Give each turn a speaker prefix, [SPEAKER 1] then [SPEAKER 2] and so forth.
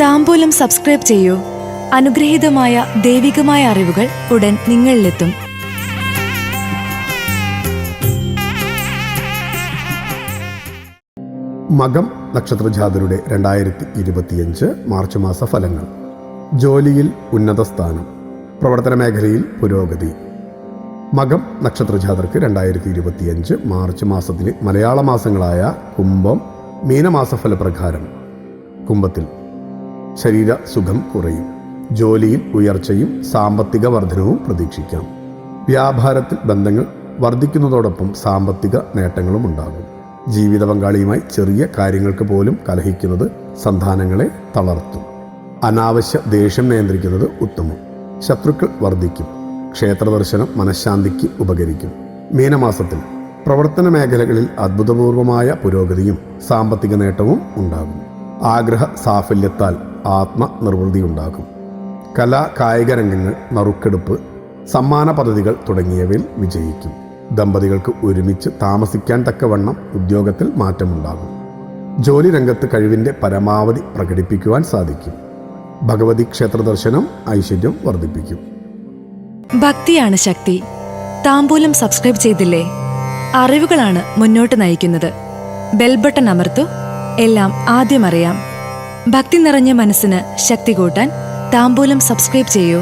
[SPEAKER 1] താമ്പൂലം subscribe ചെയ്യൂ. അനുഗ്രഹീതമായ ദൈവികമായ അറിവുകൾ ഉടൻ നിങ്ങളിലെത്തും.
[SPEAKER 2] മകം നക്ഷത്രജാതരുടെ രണ്ടായിരത്തി ഇരുപത്തിയഞ്ച് മാർച്ച് മാസ ഫലങ്ങൾ. ജോലിയിൽ ഉന്നത സ്ഥാനം. പ്രവർത്തന മേഖലയിൽ പുരോഗതി. മകം നക്ഷത്രജാതർക്ക് രണ്ടായിരത്തി ഇരുപത്തിയഞ്ച് മാർച്ച് മാസത്തിലെ മലയാള മാസങ്ങളായ കുംഭം മീനമാസ ഫലപ്രകാരം. കുംഭത്തിൽ ശരീര സുഖം കുറയും. ജോലിയിൽ ഉയർച്ചയും സാമ്പത്തിക വർധനവും പ്രതീക്ഷിക്കാം. വ്യാപാരത്തിൽ ബന്ധങ്ങൾ വർദ്ധിക്കുന്നതോടൊപ്പം സാമ്പത്തിക നേട്ടങ്ങളും ഉണ്ടാകും. ജീവിത പങ്കാളിയുമായി ചെറിയ കാര്യങ്ങൾക്ക് പോലും കലഹിക്കുന്നത് സന്താനങ്ങളെ തളർത്തും. അനാവശ്യ ദേഷ്യം നിയന്ത്രിക്കുന്നത് ഉത്തമം. ശത്രുക്കൾ വർദ്ധിക്കും ക്ഷേത്രദർശനം മനഃശാന്തിക്ക് ഉപകരിക്കും. മീനമാസത്തിൽ പ്രവർത്തന മേഖലകളിൽ അത്ഭുതപൂർവമായ പുരോഗതിയും സാമ്പത്തിക നേട്ടവും ഉണ്ടാകും. ആഗ്രഹ സാഫല്യത്താൽ ആത്മനിർവൃതി ഉണ്ടാകും കലാ കായിക രംഗങ്ങൾ നറുക്കെടുപ്പ് സമ്മാന പദ്ധതികൾ തുടങ്ങിയവയിൽ വിജയിക്കും. ദമ്പതികൾക്ക് ഒരുമിച്ച് താമസിക്കാൻ തക്കവണ്ണം ഉദ്യോഗത്തിൽ മാറ്റമുണ്ടാകും. ജോലി രംഗത്ത് കഴിവിന്റെ പരമാവധി പ്രകടിപ്പിക്കുവാൻ സാധിക്കും. ഭഗവതി ക്ഷേത്ര ദർശനം ഐശ്വര്യം വർദ്ധിപ്പിക്കും.
[SPEAKER 1] ഭക്തിയാണ് ശക്തി. താമ്പൂലം സബ്സ്ക്രൈബ് ചെയ്തില്ലേ? അറിവുകളാണ് മുന്നോട്ട് നയിക്കുന്നത്. ബെൽബട്ടൺ അമർത്തു. എല്ലാം ആദ്യം അറിയാം. ഭക്തി നിറഞ്ഞ മനസ്സിന് ശക്തി കൂട്ടാൻ താംബൂലം സബ്സ്ക്രൈബ് ചെയ്യൂ.